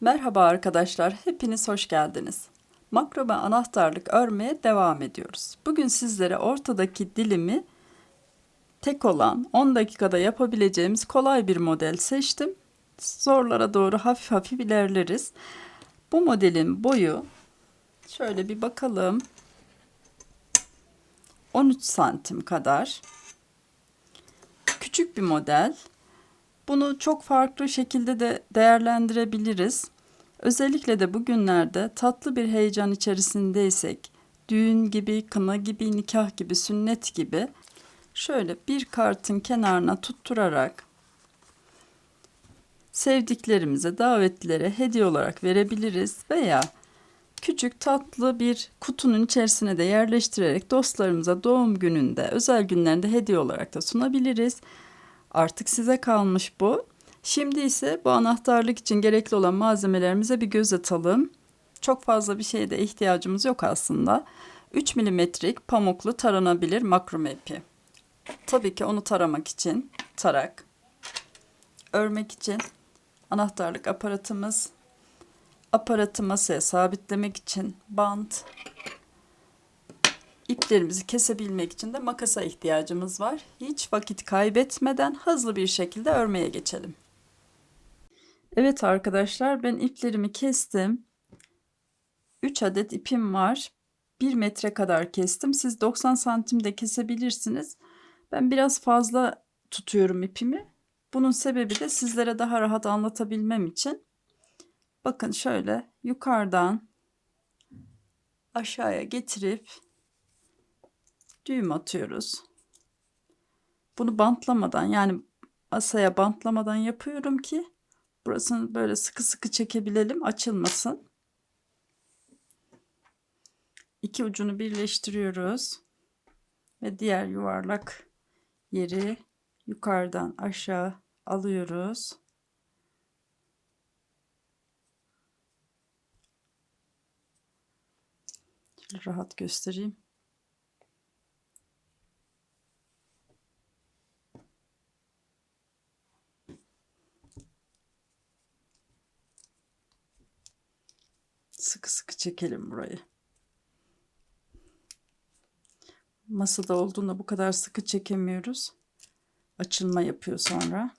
Merhaba arkadaşlar, hepiniz hoş geldiniz. Makrome anahtarlık örmeye devam ediyoruz. Bugün sizlere ortadaki dilimi tek olan 10 dakikada yapabileceğimiz kolay bir model seçtim. Zorlara doğru hafif hafif ilerleriz. Bu modelin boyu şöyle bir bakalım. 13 santim kadar. Küçük bir model. Bunu çok farklı şekilde de değerlendirebiliriz. Özellikle de bugünlerde tatlı bir heyecan içerisindeysek, düğün gibi, kına gibi, nikah gibi, sünnet gibi şöyle bir kartın kenarına tutturarak sevdiklerimize, davetlilere hediye olarak verebiliriz veya küçük tatlı bir kutunun içerisine de yerleştirerek dostlarımıza doğum gününde, özel günlerinde hediye olarak da sunabiliriz. Artık size kalmış bu. Şimdi ise bu anahtarlık için gerekli olan malzemelerimize bir göz atalım. Çok fazla bir şeye de ihtiyacımız yok aslında. 3 milimetrik pamuklu taranabilir makrome ipi. Tabii ki onu taramak için tarak, örmek için anahtarlık aparatımız, aparatı masaya sabitlemek için bant, iplerimizi kesebilmek için de makasa ihtiyacımız var. Hiç vakit kaybetmeden hızlı bir şekilde örmeye geçelim. Evet arkadaşlar ben iplerimi kestim. 3 adet ipim var. 1 metre kadar kestim. Siz 90 santim de kesebilirsiniz. Ben biraz fazla tutuyorum ipimi. Bunun sebebi de sizlere daha rahat anlatabilmem için. Bakın şöyle yukarıdan aşağıya getirip düğüm atıyoruz. Bunu bantlamadan yani asaya bantlamadan yapıyorum ki burasını böyle sıkı sıkı çekebilelim açılmasın. İki ucunu birleştiriyoruz ve diğer yuvarlak yeri yukarıdan aşağı alıyoruz. Rahat göstereyim. Sıkı sıkı çekelim burayı. Masada olduğunda bu kadar sıkı çekemiyoruz. Açılma yapıyor sonra.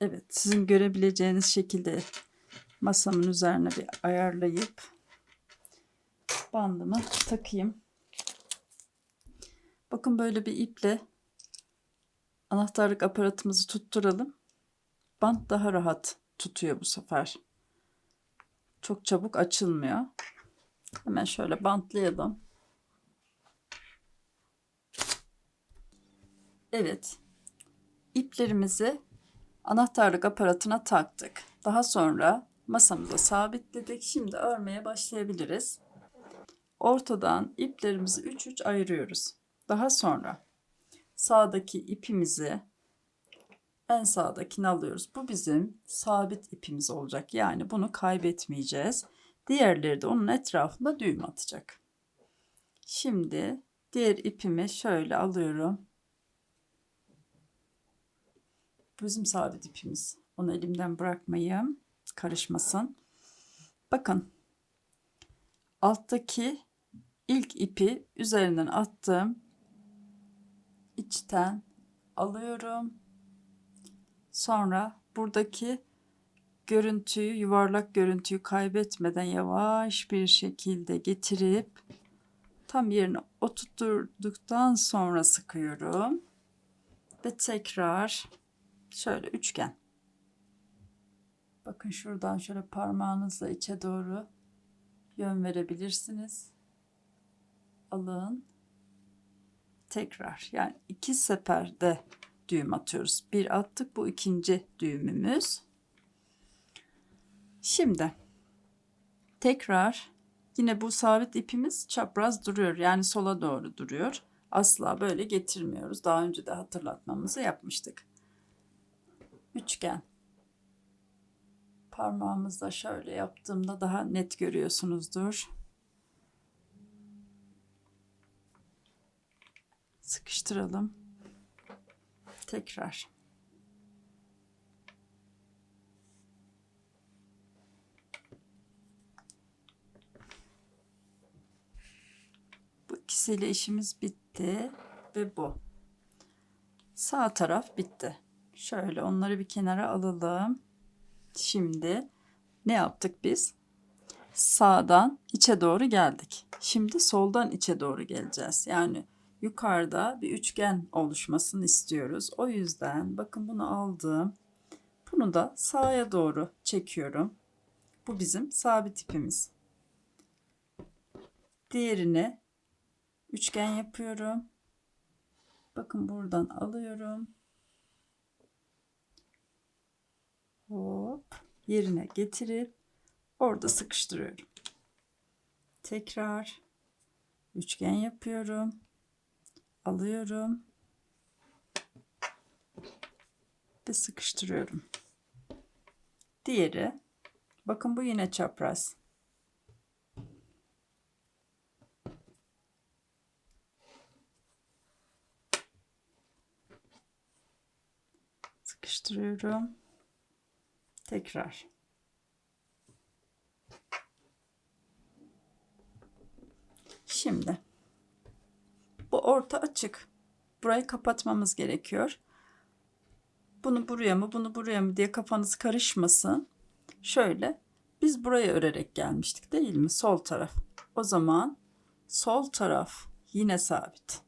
Evet, sizin görebileceğiniz şekilde masamın üzerine bir ayarlayıp bandımı takayım. Bakın böyle bir iple anahtarlık aparatımızı tutturalım. Bant daha rahat tutuyor bu sefer. Çok çabuk açılmıyor. Hemen şöyle bantlayalım. Evet. İplerimizi anahtarlık aparatına taktık. Daha sonra masamıza sabitledik. Şimdi örmeye başlayabiliriz. Ortadan iplerimizi 3 3 ayırıyoruz. Daha sonra sağdaki ipimizi en sağdakini alıyoruz. Bu bizim sabit ipimiz olacak. Yani bunu kaybetmeyeceğiz. Diğerleri de onun etrafında düğüm atacak. Şimdi diğer ipimi şöyle alıyorum. Bu bizim sabit ipimiz. Onu elimden bırakmayayım. Karışmasın. Bakın. Alttaki ilk ipi üzerinden attım. İçten alıyorum. Sonra buradaki görüntüyü, yuvarlak görüntüyü kaybetmeden yavaş bir şekilde getirip tam yerine oturttuktan sonra sıkıyorum. Ve tekrar şöyle üçgen. Bakın şuradan şöyle parmağınızla içe doğru yön verebilirsiniz. Alın. Tekrar yani iki seferde düğüm atıyoruz. Bir attık bu ikinci düğümümüz. Şimdi tekrar Yine bu sabit ipimiz çapraz duruyor. Yani sola doğru duruyor. Asla böyle getirmiyoruz. Daha önce de hatırlatmamızı yapmıştık. Üçgen. Parmağımızla şöyle yaptığımda daha net görüyorsunuzdur. Sıkıştıralım. Tekrar. Bu ikisiyle işimiz bitti ve bu. Sağ taraf bitti. Şöyle onları bir kenara alalım. Şimdi ne yaptık biz? Sağdan içe doğru geldik. Şimdi soldan içe doğru geleceğiz. Yani yukarıda bir üçgen oluşmasını istiyoruz. O yüzden bakın bunu aldım. Bunu da sağa doğru çekiyorum. Bu bizim sabit ipimiz. Diğerini üçgen yapıyorum. Bakın buradan alıyorum. Hop yerine getirip orada sıkıştırıyorum. Tekrar üçgen yapıyorum. Alıyorum. Ve sıkıştırıyorum. Diğeri bakın bu yine çapraz. Sıkıştırıyorum. Tekrar. Şimdi bu orta açık. Burayı kapatmamız gerekiyor. Bunu buraya mı, bunu buraya mı diye kafanız karışmasın. Şöyle biz buraya örerek gelmiştik değil mi? Sol taraf. O zaman sol taraf yine sabit.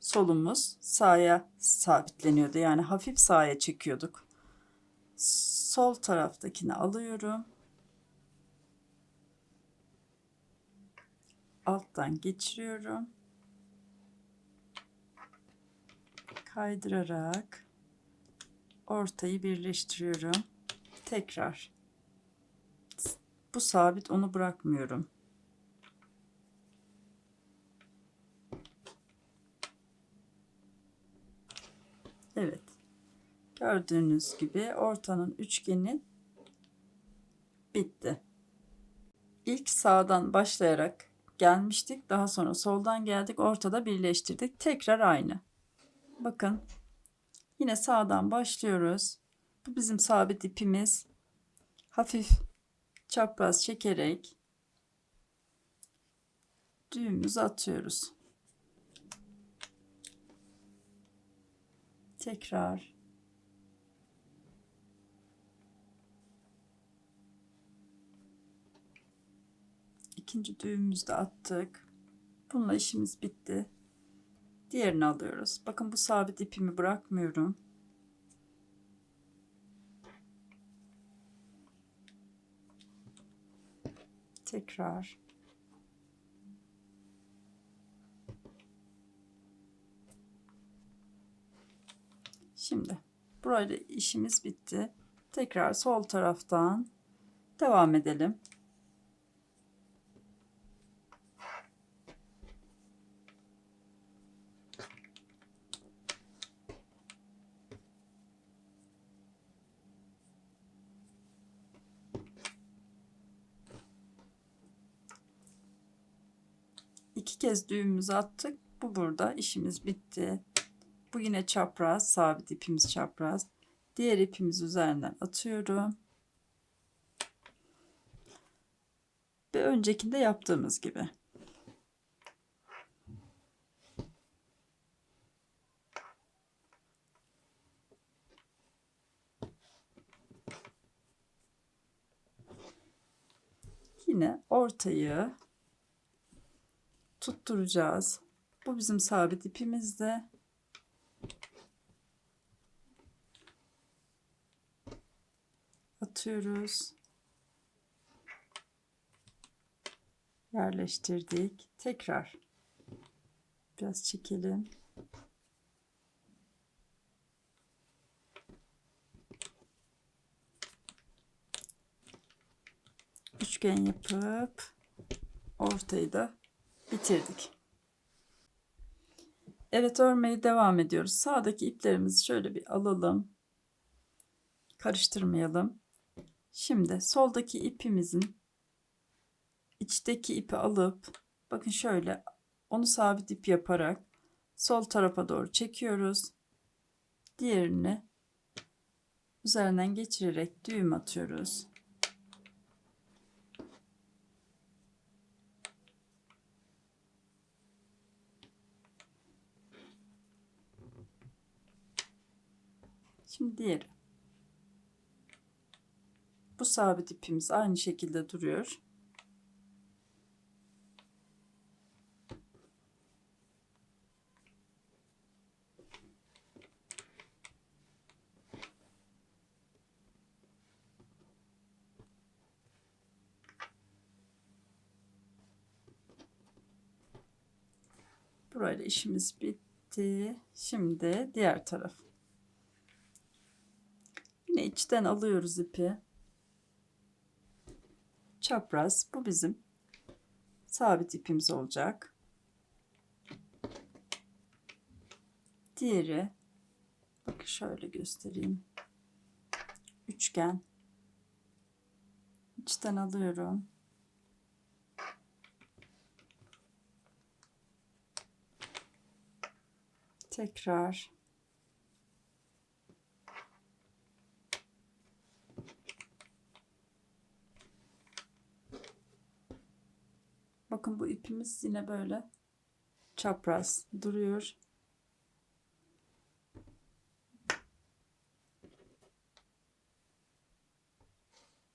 Solumuz sağa sabitleniyordu. Yani hafif sağa çekiyorduk. Sol taraftakini alıyorum. Alttan geçiriyorum. Kaydırarak ortayı birleştiriyorum. Tekrar. Bu sabit onu bırakmıyorum. Evet. Gördüğünüz gibi ortanın üçgeni bitti. İlk sağdan başlayarak gelmiştik. Daha sonra soldan geldik. Ortada birleştirdik. Tekrar aynı. Bakın. Yine sağdan başlıyoruz. Bu bizim sabit ipimiz. Hafif çapraz çekerek düğümümüzü atıyoruz. Tekrar ikinci düğümümüzü de attık. Bununla işimiz bitti. Diğerini alıyoruz. Bakın bu sabit ipimi bırakmıyorum. Tekrar. Şimdi burayla işimiz bitti. Tekrar sol taraftan devam edelim. İki kez düğümümüzü attık. Bu burada işimiz bitti. Bu yine çapraz, sabit ipimiz çapraz. Diğer ipimiz üzerinden atıyorum. Ve öncekinde yaptığımız gibi. Yine ortayı tutturacağız. Bu bizim sabit ipimizde. Atıyoruz. Yerleştirdik. Tekrar biraz çekelim. Üçgen yapıp ortayı da bitirdik. Evet örmeye devam ediyoruz. Sağdaki iplerimizi şöyle bir alalım. Karıştırmayalım. Şimdi soldaki ipimizin içteki ipi alıp bakın şöyle onu sabit ip yaparak sol tarafa doğru çekiyoruz. Diğerini üzerinden geçirerek düğüm atıyoruz. Şimdi diğeri. Bu sabit ipimiz aynı şekilde duruyor. Burayla işimiz bitti. Şimdi diğer taraf. İçten alıyoruz ipi. Çapraz. Bu bizim sabit ipimiz olacak. Diğeri bakın şöyle göstereyim. Üçgen. İçten alıyorum. Tekrar Bakın bu ipimiz yine böyle çapraz duruyor.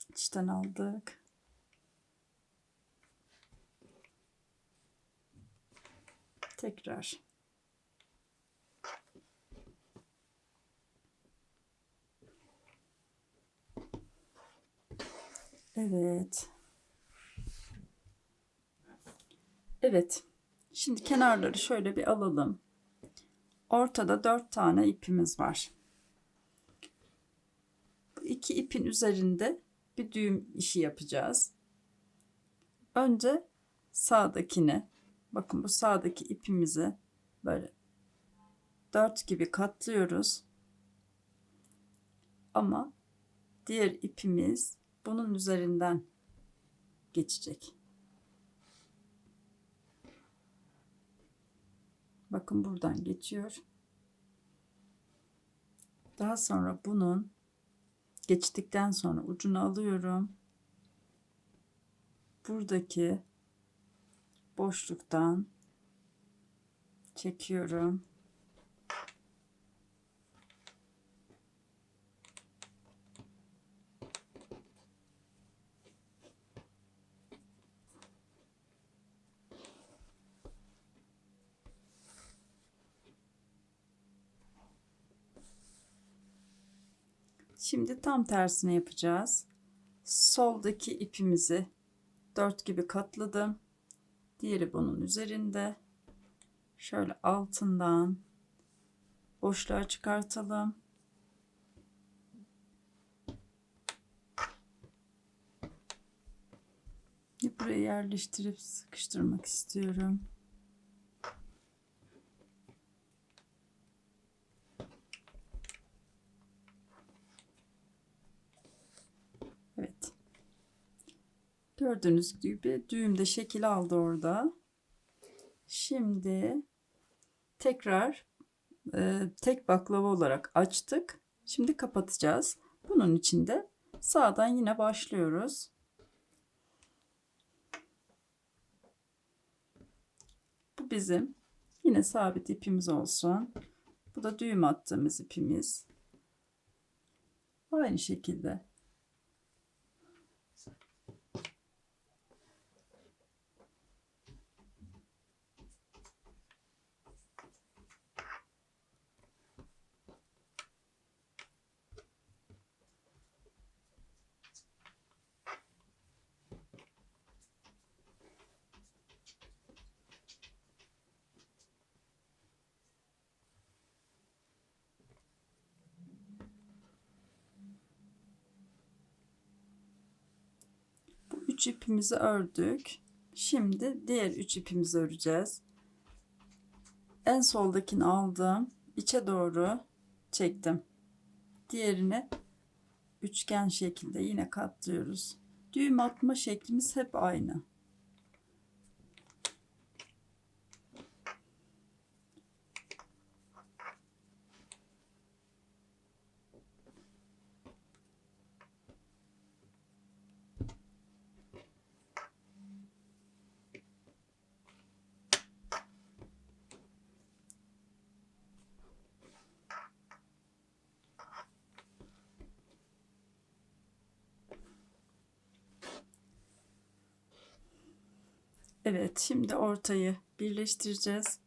İçten aldık. Tekrar. Evet. Evet. Şimdi kenarları şöyle bir alalım. Ortada dört tane ipimiz var. Bu iki ipin üzerinde bir düğüm işi yapacağız. Önce sağdakine bakın bu sağdaki ipimizi böyle dört gibi katlıyoruz. Ama diğer ipimiz bunun üzerinden geçecek. Bakın buradan geçiyor. Daha sonra bunun geçtikten sonra ucunu alıyorum. Buradaki boşluktan çekiyorum. Şimdi tam tersini yapacağız. Soldaki ipimizi dört gibi katladım. Diğeri bunun üzerinde. Şöyle altından boşluğa çıkartalım. Buraya yerleştirip sıkıştırmak istiyorum. Evet. Gördüğünüz gibi düğümde şekil aldı orada. Şimdi tekrar e, tek baklava olarak açtık. Şimdi kapatacağız. Bunun için de sağdan yine başlıyoruz. Bu bizim yine sabit ipimiz olsun. Bu da düğüm attığımız ipimiz. Aynı şekilde Bu üç ipimizi ördük. Şimdi diğer üç ipimizi öreceğiz. En soldakini aldım. içe doğru çektim. Diğerini üçgen şekilde yine katlıyoruz. Düğüm atma şeklimiz hep aynı. Evet, şimdi ortayı birleştireceğiz.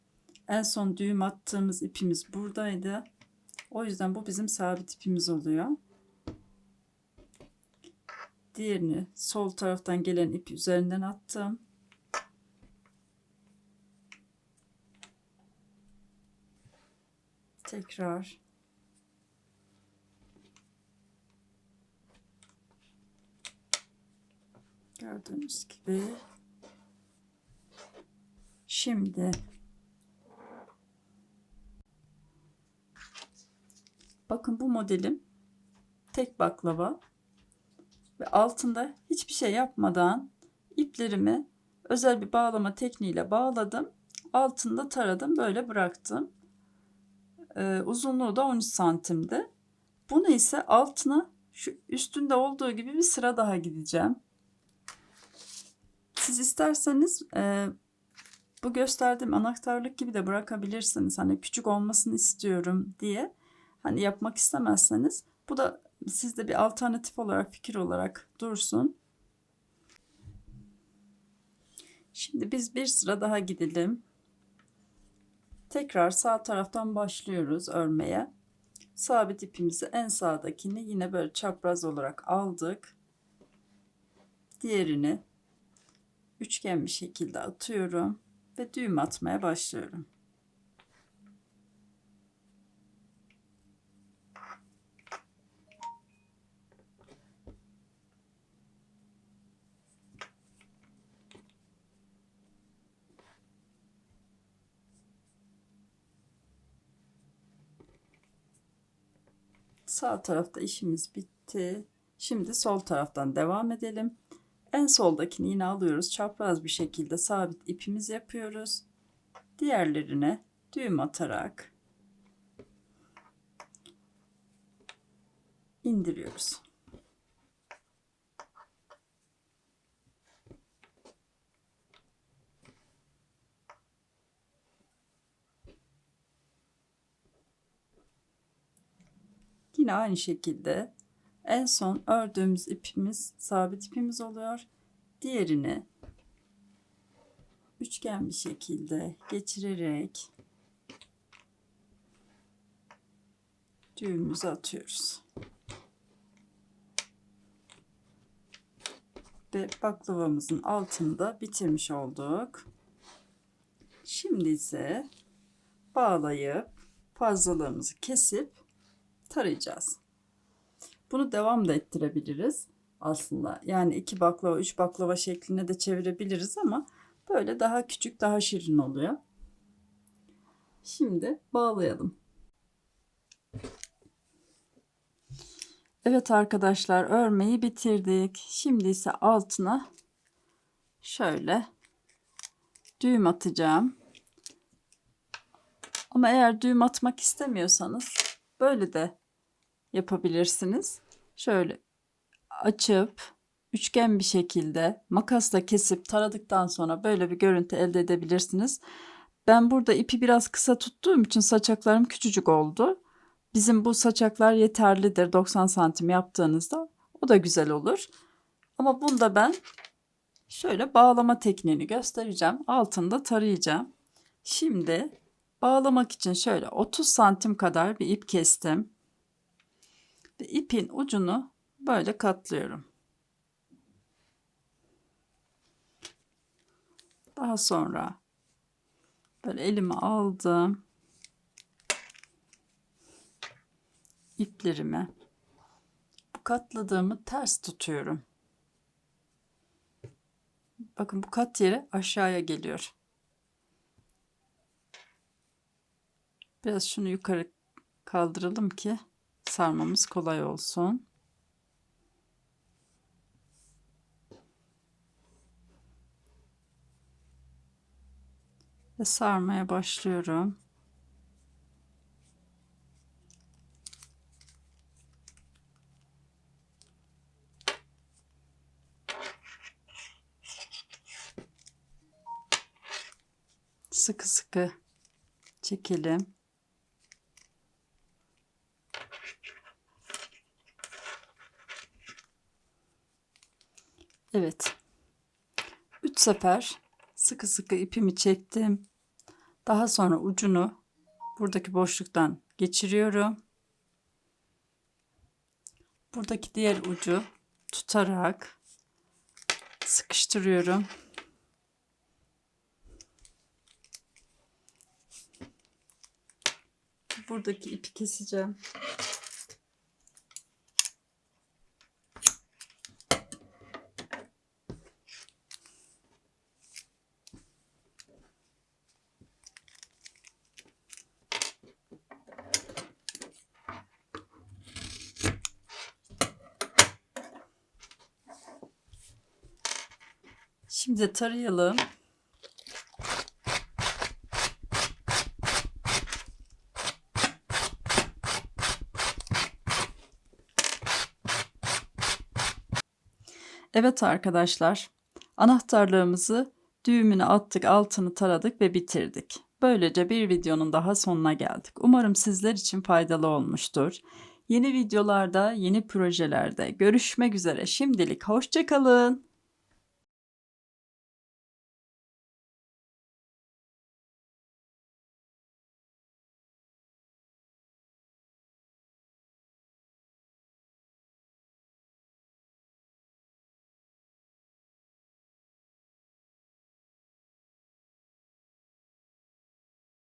En son düğüm attığımız ipimiz buradaydı. O yüzden bu bizim sabit ipimiz oluyor. Diğerini sol taraftan gelen ipi üzerinden attım. Tekrar gördüğünüz gibi Şimdi bakın bu modelim tek baklava ve altında hiçbir şey yapmadan iplerimi özel bir bağlama tekniğiyle bağladım. Altında taradım böyle bıraktım. Ee, uzunluğu da 13 santimdi. Bunu ise altına şu üstünde olduğu gibi bir sıra daha gideceğim. Siz isterseniz e, bu gösterdiğim anahtarlık gibi de bırakabilirsiniz. Hani küçük olmasını istiyorum diye. Hani yapmak istemezseniz bu da sizde bir alternatif olarak fikir olarak dursun. Şimdi biz bir sıra daha gidelim. Tekrar sağ taraftan başlıyoruz örmeye. Sabit ipimizi en sağdakini yine böyle çapraz olarak aldık. Diğerini üçgen bir şekilde atıyorum ve düğüm atmaya başlıyorum. Sağ tarafta işimiz bitti. Şimdi sol taraftan devam edelim. En soldakini yine alıyoruz. Çapraz bir şekilde sabit ipimiz yapıyoruz. Diğerlerine düğüm atarak indiriyoruz. Yine aynı şekilde en son ördüğümüz ipimiz sabit ipimiz oluyor. Diğerini üçgen bir şekilde geçirerek düğümümüzü atıyoruz. Ve baklavamızın altında bitirmiş olduk. Şimdi ise bağlayıp fazlalığımızı kesip tarayacağız. Bunu devam da ettirebiliriz aslında. Yani iki baklava, üç baklava şekline de çevirebiliriz ama böyle daha küçük, daha şirin oluyor. Şimdi bağlayalım. Evet arkadaşlar örmeyi bitirdik. Şimdi ise altına şöyle düğüm atacağım. Ama eğer düğüm atmak istemiyorsanız böyle de yapabilirsiniz. Şöyle açıp üçgen bir şekilde makasla kesip taradıktan sonra böyle bir görüntü elde edebilirsiniz. Ben burada ipi biraz kısa tuttuğum için saçaklarım küçücük oldu. Bizim bu saçaklar yeterlidir 90 santim yaptığınızda. O da güzel olur. Ama bunda ben şöyle bağlama tekniğini göstereceğim. Altında tarayacağım. Şimdi bağlamak için şöyle 30 santim kadar bir ip kestim. Ve ipin ucunu böyle katlıyorum. Daha sonra böyle elime aldım. iplerimi bu katladığımı ters tutuyorum. Bakın bu kat yeri aşağıya geliyor. Biraz şunu yukarı kaldıralım ki sarmamız kolay olsun. Ve sarmaya başlıyorum. Sıkı sıkı çekelim. Evet. Üç sefer sıkı sıkı ipimi çektim. Daha sonra ucunu buradaki boşluktan geçiriyorum. Buradaki diğer ucu tutarak sıkıştırıyorum. Buradaki ipi keseceğim. De tarayalım. Evet arkadaşlar, anahtarlığımızı düğümünü attık, altını taradık ve bitirdik. Böylece bir videonun daha sonuna geldik. Umarım sizler için faydalı olmuştur. Yeni videolarda, yeni projelerde görüşmek üzere. Şimdilik hoşçakalın.